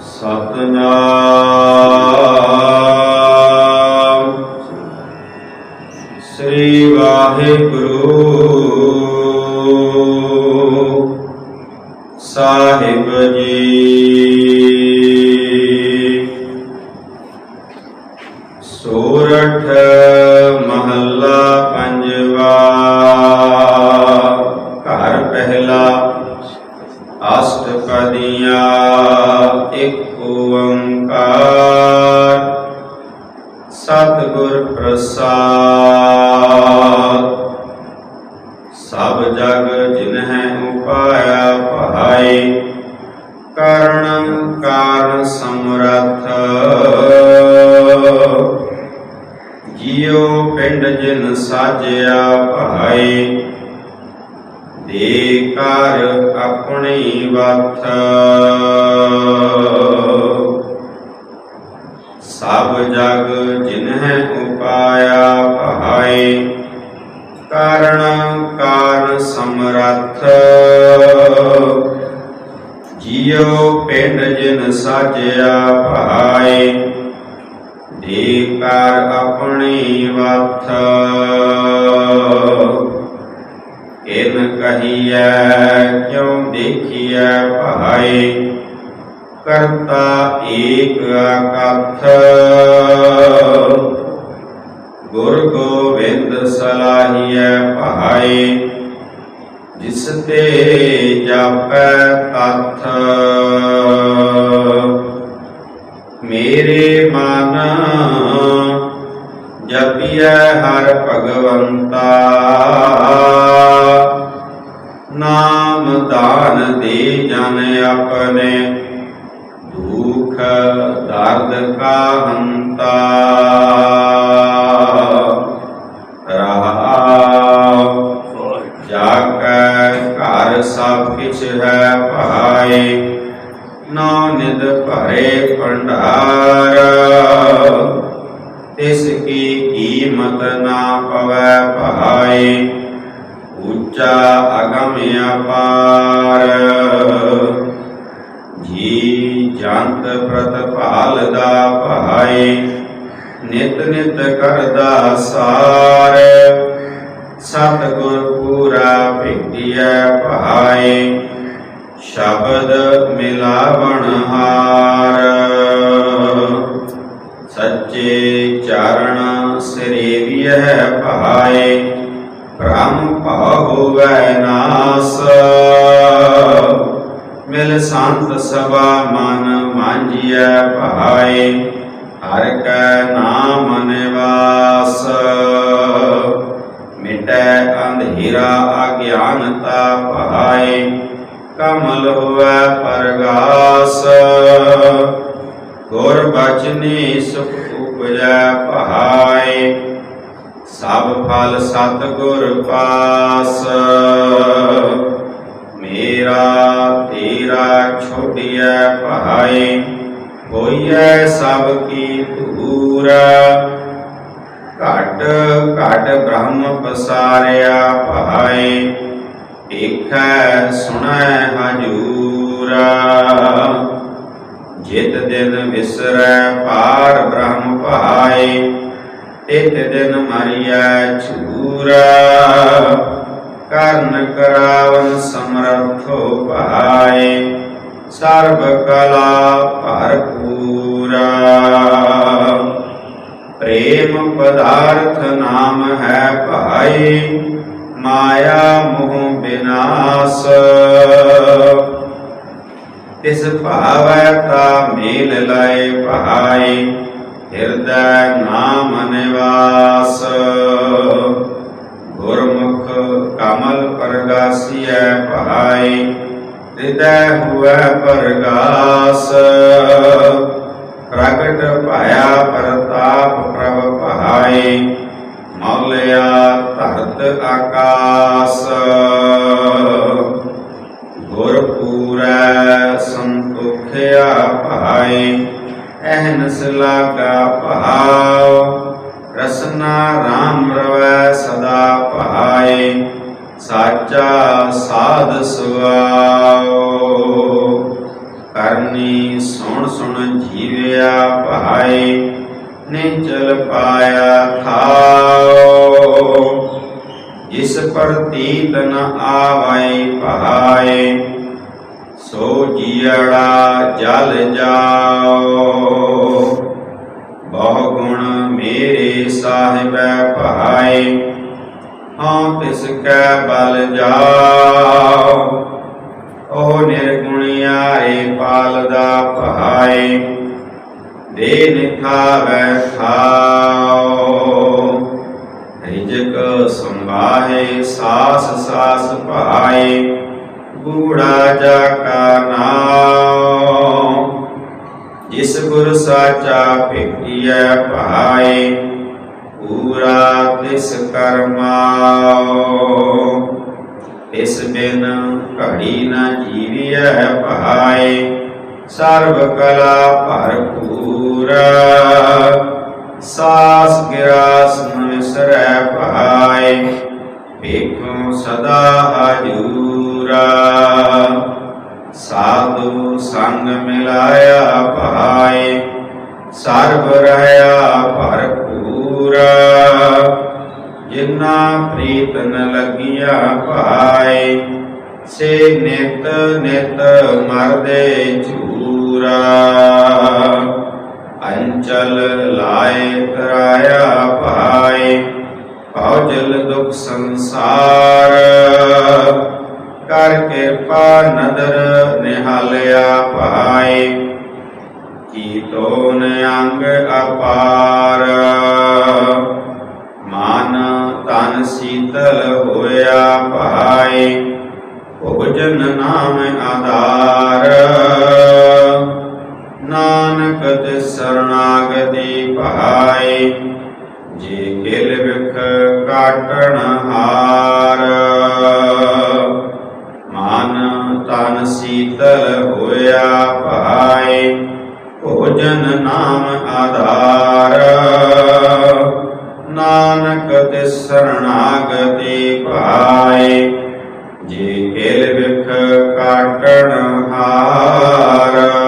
ਸਤਨਾਮ। ਸ੍ਰੀ ਵਾਹਿਗੁਰੂ ਸਾਹਿਬ ਜੀ। ਸੋਰਠ ਮਹੱਲਾ ਪੰਜਵਾ। ਘਰ ਪਹਿਲਾ ਅਸ਼ਟਪਦੀਆਂ। ਇੱਕ ਓੰਕਾਰ ਸਤਿਗੁਰ ਪ੍ਰਸਾਦ। ਸਭ ਜਗ ਜਿਨਹਿ ਉਪਾਇਆ ਭਾਈ ਕਰਨ ਕਾਰਨ ਸਮਰੱਥ। ਜਿਉ ਪਿੰਡ ਜਿਨ ਸਾਜਿਆ ਭਾਈ ਦੇ ਕਰ ਆਪਣੀ ਵਥ ਸਭ ਜਗ ਜਿਨਹਿ ਉਪਾਇਆ ਭਾਈ ਕਾਰਣ ਕਾਰਨ ਸਮਰੱਥ। ਜਿਉ ਪਿੰਡ ਜਿਨ ਸਾਜਿਆ ਭਾਈ ਦੇ ਕਰ ਆਪਣੀ ਵਥ ਇਨ ਕਹੀਐ, ਕਿਉ ਦੇਖੀਐ ਭਾਈ? ਕਰਤਾ ਏਕ ਅਕਥ। ਗੁਰ ਗੋਬਿੰਦ ਸਲਾਹੀਐ ਭਾਈ, ਜਿਸ ਤੇ ਜਾਪੈ ਤਥ। ਮੇਰੇ ਮਨ ਜਪਿਐ ਹਰ ਭਗਵੰਤਾ। ਭਾਈ ਉੱਚਾ ਅਗਮ ਅਪਾਰ ਜੀ ਜੰਤ ਪ੍ਰਤਪਾਲ ਦਾ ਭਾਈ ਨਿਤ ਨਿਤ ਕਰਦਾ ਸਾਰ। ਸਤਿਗੁਰ ਪੂਰਾ ਭਿਗਿਆ ਭਾਈ ਸ਼ਬਦ ਮਿਲਾਵਣ ਹਾਰ। ਸੱਚੇ ਚਰਨ ਸਰੀਵਿਐ ਭਾਈ ਬ੍ਰਹਮ ਭਾਵ ਹੋਵੈ ਨਾਸ ਮਿਲ ਸੰਤ ਸਭਾ ਮਨ ਮਾਂਝਿਆ ਭਾਈ, ਹਰ ਕੈ ਨਾਮ ਨਿਵਾਸ। ਮਿਟੈ ਅੰਧੇਰਾ ਅਗਿਆਨਤਾ ਭਾਈ, ਕਮਲ ਹੋਵੈ ਪਰਗਾਸ। ਗੁਰ ਬਚਨੀ ਸੁਖ ਉਪਜੈ ਭਾਈ ਸਭ ਫਲ ਸਤਗੁਰ ਪਾਸ। ਮੇਰਾ ਤੇਰਾ ਛੋੜਿਐ ਭਾਈ ਹੋਈਐ ਸਭ ਕੀ ਧੂਰਾ। ਘਟ ਘਟ ਬ੍ਰਹਮ ਪਸਾਰਿਆ ਭਾਏ ਏਖੈ ਸੁਣੈ ਹਜੂਰਾ। ਜਿਤ ਦਿਨ ਵਿਸਰੈ ਪਾਰ ਬ੍ਰਹਮ ਭਾਈ ਤਿਤ ਦਿਨ ਮਰਿਐ ਛੂਰਾ, ਕਰਨ ਕਰਾਵਨ ਸਮਰਥੋ ਭਾਈ ਸਰਬ ਕਲਾ ਭਰਪੂਰਾ ਪ੍ਰੇਮ ਪਦਾਰਥ ਨਾਮ ਹੈ ਭਾਈ ਮਾਇਆ ਮੋਹ ਬਿਨਾਸ਼। ਤਿਸ ਭਾਵੈ ਤਾ ਮੇਲ ਲਾਏ ਭਾਈ ਹਿਰਦੈ ਨਾਮ ਨਿਵਾਸ ਗੁਰਮੁਖ ਕਮਲ ਪਰਗਾਸੀਐ ਭਾਈ ਹਿਰਦੈ ਹੁਐ ਪਰਗਾਸ। ਪ੍ਰਗਟ ਭਇਆ ਪ੍ਰਤਾਪ ਪ੍ਰਭ ਭਾਈ, ਮੌਲਿਆ ਧਰਤ ਆਕਾਸ। ਗੁਰ ਪੂਰੈ ਸੰਤੋਖਿਆ ਭਾਈ ਅਹਨਸ ਲਾਗਾ ਭਾਵ ਰਸਨਾ ਰਾਮ ਰਵੈ ਸਦਾ ਭਾਏ ਸਾਚਾ ਸਾਧ ਸੁਆਓ। ਕਰਨੀ ਸੁਣ ਸੁਣ ਜੀਵਿਆ ਭਾਏ ਚਲ ਪਾਇਆ ਥਾਓ ਜਿਸ ਪਰ ਤੀਤ ਨ ਆਵੈ ਭਾਏ ਸੋ ਜੀੜਾ ਜਲ ਜਾਓ। ਬਹੁ ਗੁਣ ਮੇਰੇ ਸਾਹਿਬੈ ਭਾਏ, ਹਾਂ ਤਿਸ ਕੈ ਬਲ ਜਾਓ। ਉਹ ਨਿਰਗੁਣਿਆਰੇ ਪਾਲਦਾ ਭਾਏ, ਦੇ ਨਿਖਾਵੈ ਖਾਓ। ਰਿਜਕ ਸੰਭਾਏ ਸਾਸ ਸਾਸ ਭਾਏ ਬੂੜਾ ਜਾ ਕਾ ਨਾਮ ਜਿਸ ਗੁਰ ਸਾਚਾ ਭੇਟਿਐ ਭਾਏ, ਪੂਰਾ ਤਿਸ ਕਰਮਾਓ ਇਸ ਬਿਨ ਘੜੀ ਨ ਜੀਵਿਐ ਭਾਏ, ਸਰਬ ਕਲਾ ਭਰਪੂਰ ਸਾਸ ਗਿਰਾਸ ਨ ਵਿਸਰੈ ਭਾਏ। ਸਾਧੂ ਮਿਲਾਇਆ ਭਾਏ, ਸਰਬ ਰਹਾ ਭਰਪੂਰ। ਜਿਨਾ ਪ੍ਰੀਤ ਨ ਲੱਗਿਆ ਭਾਏ, ਸੇ ਨਿਤ ਨਿਤ ਮਰਦੇ ਝੂਰਾ। ਅੰਚਲ ਲਾਏ ਕਰਾਇਆ ਭਾਏ ਭਉਜਲ ਦੁਖ ਸੰਸਾਰ। ਕਰ ਕਿਰਪਾ ਨਦਰ ਨਿਹਾਲਿਆ ਭਾਏ ਕੀ ਤੋਨ ਅੰਗ ਅਪਾਰ। ਮਨ ਤਨ ਸੀਤਲ ਹੋਇਆ ਭਾਏ, ਭੋਜਨ ਨਾਮ ਆਧਾਰ। ਨਾਨਕ ਤੇ ਸਰਣਾਗਤੀ ਭਾਏ, ਜੇ ਕਿਲ ਵਿਖ ਕਾਟਣ ਹਾਰ। ਮਨ ਤਨ ਸੀਤਲ ਹੋਇਆ ਭਾਏ, ਭੋਜਨ ਨਾਮ ਆਧਾਰ। ਨਾਨਕ ਤੇ ਸਰਣਾਗਤੀ ਭਾਏ ਜੇ ਖੇਲ ਵਿਖ ਕਾਟਣ ਹਾਰ।